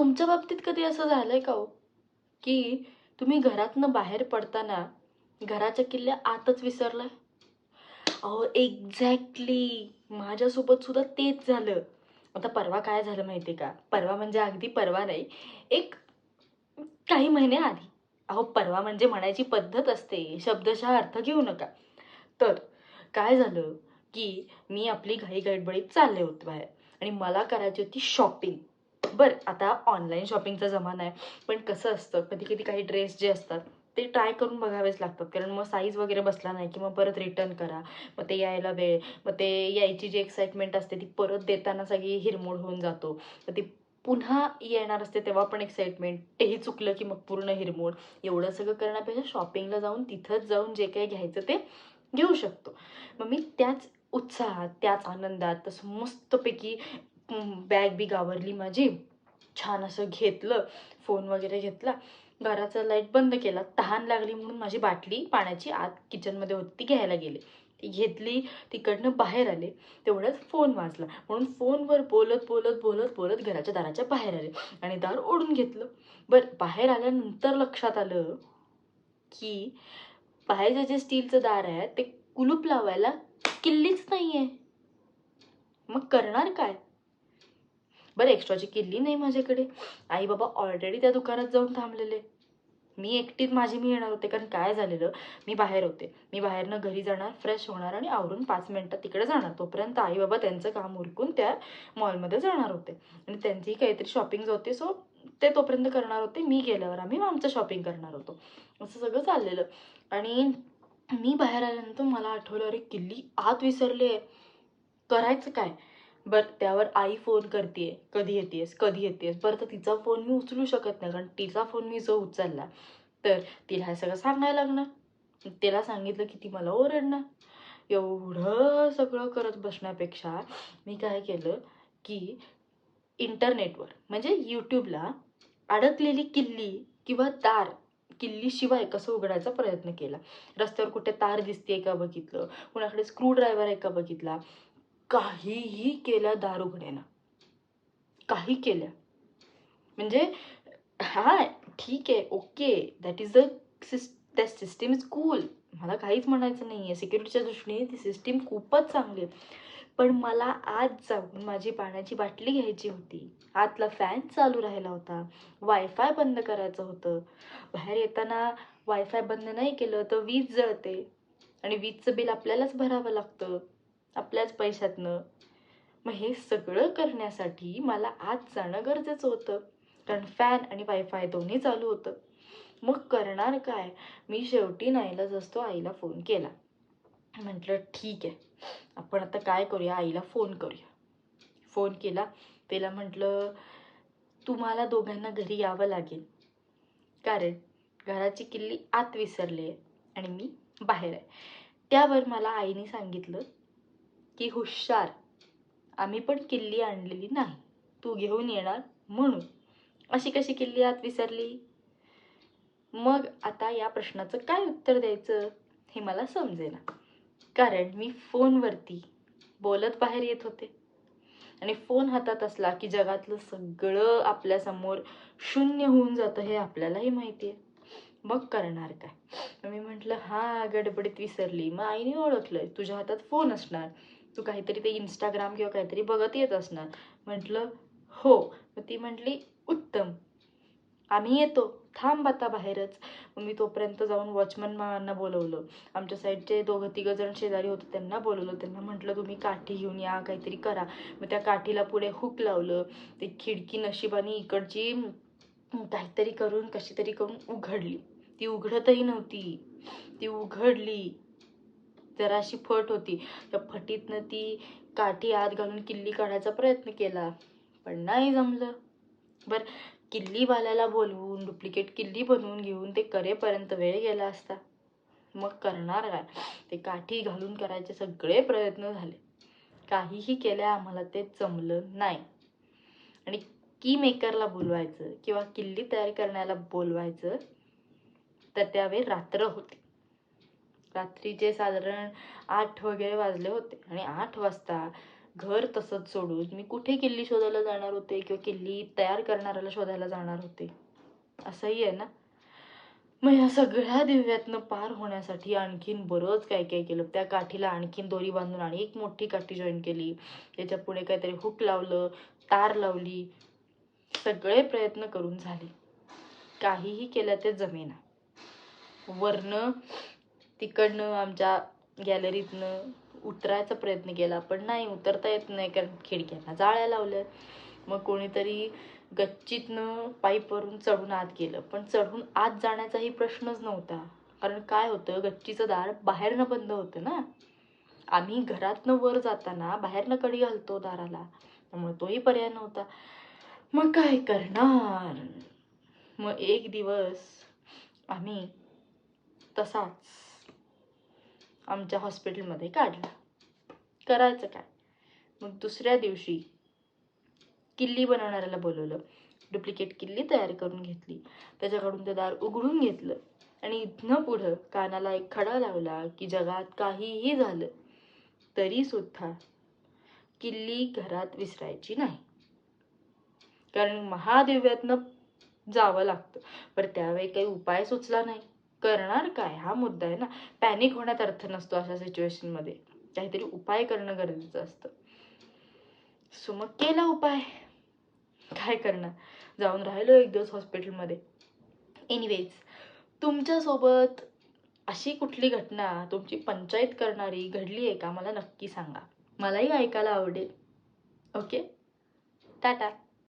तुमच्या बाबतीत कधी असं झालंय का हो? की तुम्ही घरातनं बाहेर पडताना घराच्या किल्ल्या आतच विसरलाय? अहो एक्झॅक्टली माझ्यासोबत सुद्धा तेच झालं. आता परवा काय झालं माहिती का? परवा म्हणजे अगदी परवा नाही. एक काही महिने आधी. अहो परवा म्हणजे म्हणायची पद्धत असते. शब्दशः अर्थ घेऊ नका. तर काय झालं की मी आपली घाई गडबडीत चालले होते बाहेर. आणि मला करायची होती शॉपिंग बरं आता ऑनलाईन शॉपिंगचा जमाना आहे पण कसं असतं कधी कधी काही ड्रेस जे असतात ते ट्राय करून बघावेच लागतात. कारण मग साईज वगैरे बसला नाही की मग परत रिटर्न करा. मग ते यायला वेळ मग ते यायची जी एक्साइटमेंट असते ती परत देताना सगळी हिरमोड होऊन जातो. मग ती पुन्हा येणार असते तेव्हा पण एक्साइटमेंट तेही चुकलं की मग पूर्ण हिरमोड. एवढं सगळं करण्यापेक्षा शॉपिंगला जाऊन तिथंच जाऊन जे काही घ्यायचं ते घेऊ शकतो. मग मी त्याच उत्साहात त्याच आनंदात तसं मस्तपैकी बॅग बी गावरली माझी. छान असं घेतलं फोन वगैरे घेतला. घराचा लाइट बंद केला. तहान लागली म्हणून माझी बाटली पाण्याची आत किचनमध्ये होती ती घ्यायला गेले. ती घेतली तिकडनं बाहेर आले. तेवढ्याच फोन वाजला. म्हणून फोनवर बोलत बोलत बोलत बोलत घराच्या दाराच्या बाहेर आले. आणि दार ओढून घेतलं. बरं बाहेर आल्यानंतर लक्षात आलं की बाहेरचं जे स्टीलचं दार आहे ते कुलूप लावायला किल्लीच नाही आहे मग करणार काय? बरं एक्स्ट्राची किल्ली नाही माझ्याकडे. आई बाबा ऑलरेडी त्या दुकानात जाऊन थांबलेले. मी एकटीत माझी मी येणार होते कारण काय झालेलं? मी बाहेर होते. मी बाहेरनं घरी जाणार फ्रेश होणार आणि आवरून पाच मिनटात तिकडे जाणार. तोपर्यंत आई बाबा त्यांचं काम उरकून त्या मॉलमध्ये जाणार होते. आणि त्यांचीही काहीतरी शॉपिंग होती सो ते तोपर्यंत करणार होते. मी गेल्यावर आम्ही आमचं शॉपिंग करणार होतो. असं सगळं चाललेलं. आणि मी बाहेर आल्यानंतर मला आठवलं अरे किल्ली आत विसरले करायचं काय? बरं त्यावर आई फोन करते कधी येतेस? कधी येतेस? बरं तर तिचा फोन मी उचलू शकत नाही कारण तिचा फोन मी जो उचलला तर तिला हे सगळं सांगायला लागणार. तिला सांगितलं की ती मला ओरडणार. एवढं सगळं करत बसण्यापेक्षा मी काय केलं की इंटरनेटवर म्हणजे यूट्यूबला अडकलेली किल्ली किंवा तार किल्लीशिवाय कसं उघडायचा प्रयत्न केला. रस्त्यावर कुठे तार दिसते का बघितलं? कुणाकडे स्क्रू ड्रायव्हर आहे का बघितला? काहीही केल्या दारुगड्यानं काही केल्या म्हणजे हा ठीक आहे okay that is the sis that system is cool मला काहीच म्हणायचं नाही आहे सिक्युरिटीच्या दृष्टीने ती सिस्टीम खूपच चांगली आहे. पण मला आज जाऊन माझी पाण्याची बाटली घ्यायची होती. आतला फॅन चालू राहिला होता. वायफाय बंद करायचं होतं. बाहेर येताना वायफाय बंद नाही केलं तर वीज जळते. आणि वीजचं बिल आपल्यालाच भरावं लागतं. आपल्याच पैशातनं. मग हे सगळं करण्यासाठी मला आज जाणं गरजेचं होतं. कारण फॅन आणि वायफाय दोन्ही चालू होतं. मग करणार काय? मी शेवटी नाईलाज असतो आईला फोन केला. म्हटलं ठीक आहे. आपण आता काय करूया? आईला फोन करूया. फोन केला. तिला म्हटलं तुम्हाला दोघांना घरी यावं लागेल. कारण घराची किल्ली आत विसरली आहे आणि मी बाहेर आहे. त्यावर मला आईने सांगितलं की हुशार. आम्ही पण किल्ली आणलेली नाही. तू घेऊन येणार म्हणून. अशी कशी किल्ली आत विसरली? मग आता या प्रश्नाचं काय उत्तर द्यायचं हे मला समजेना. कारण मी फोनवरती बोलत बाहेर येत होते. आणि फोन हातात असला की जगातलं सगळं आपल्यासमोर शून्य होऊन जातं हे आपल्यालाही माहिती आहे. मग करणार काय? मी म्हटलं हा गडबडीत विसरली. मग आईने ओळखलं तुझ्या हातात फोन असणार. तू काहीतरी ते इंस्टाग्राम किंवा काहीतरी बघत येत असणार. म्हटलं हो. मग ती म्हटली उत्तम. आम्ही येतो. थांब आता बाहेरच. मग मी तोपर्यंत जाऊन वॉचमन मामांना बोलवलं. आमच्या साईडचे दोघं तिघं जण शेजारी होते त्यांना बोलवलं. त्यांना म्हटलं तुम्ही काठी घेऊन या काहीतरी करा. मग त्या काठीला पुढे हुक लावलं. ते खिडकी नशिबाने इकडची काहीतरी करून कशी तरी करून उघडली. ती उघडतही नव्हती. ती उघडली. जराशी फट होती. त्या फटीतनं ती काठी आत घालून किल्ली काढायचा प्रयत्न केला. पण नाही जमलं. बरं किल्लीवाल्याला बोलवून डुप्लिकेट किल्ली बनवून घेऊन ते करेपर्यंत वेळ गेला असता. मग करणार काय? ते काठी घालून करायचे सगळे प्रयत्न झाले. काहीही केल्या आम्हाला ते जमलं नाही. आणि की मेकरला बोलवायचं किंवा किल्ली तयार करण्याला बोलवायचं तर त्यावेळी रात्र होती. रात्रीचे साधारण आठ वगैरे वाजले होते आणि आठ वाजता घर तसंच सोडून मी कुठे किल्ली शोधायला जाणार होते किंवा किल्ली तयार करणाऱ्याला शोधायला जाणार होते? असंही आहे ना? मग या सगळ्या दिव्यातनं पार होण्यासाठी आणखीन बरंच काय काय केलं. त्या काठीला आणखीन दोरी बांधून आणि एक मोठी काठी जॉईन केली. त्याच्या पुढे काहीतरी हुक लावलं तार लावली. सगळे प्रयत्न करून झाले. काहीही केलं ते जमेना वरनं तिकडनं आमच्या गॅलरीतनं उतरायचा प्रयत्न केला पण नाही उतरता येत नाही कारण खिडक्यांना जाळ्या लावल्या. मग कोणीतरी गच्चीतनं पाईपवरून चढून आत गेलं. पण चढून आत जाण्याचाही प्रश्नच नव्हता. कारण काय होतं गच्चीचं दार बाहेरनं बंद होतं ना. आम्ही घरातनं वर जाताना बाहेरनं कडी घालतो दाराला. त्यामुळे तोही पर्याय नव्हता. मग काय करणार? मग एक दिवस आम्ही तसाच आमच्या हॉस्पिटलमध्ये काढला. करायचं काय? मग दुसऱ्या दिवशी किल्ली बनवणाऱ्याला बोलवलं. डुप्लिकेट किल्ली तयार करून घेतली. त्याच्याकडून ते दार उघडून घेतलं. आणि इथनं पुढं कानाला एक खडा लावला की जगात काहीही झालं तरी सुद्धा किल्ली घरात विसरायची नाही. कारण महादेव्यातनं जावं लागतं. पण त्यावेळी काही उपाय सुचला नाही. करणार काय? हा मुद्दा आहे ना. पॅनिक होण्यात अर्थ नसतो अशा सिच्युएशनमध्ये काहीतरी उपाय करणं गरजेचं असतं. सो मग केला उपाय. काय करणार? जाऊन राहिलो एक दिवस हॉस्पिटलमध्ये एनिवेज तुमच्यासोबत अशी कुठली घटना तुमची पंचायत करणारी घडली आहे का? मला नक्की सांगा. मलाही ऐकायला आवडेल. ओके टाटा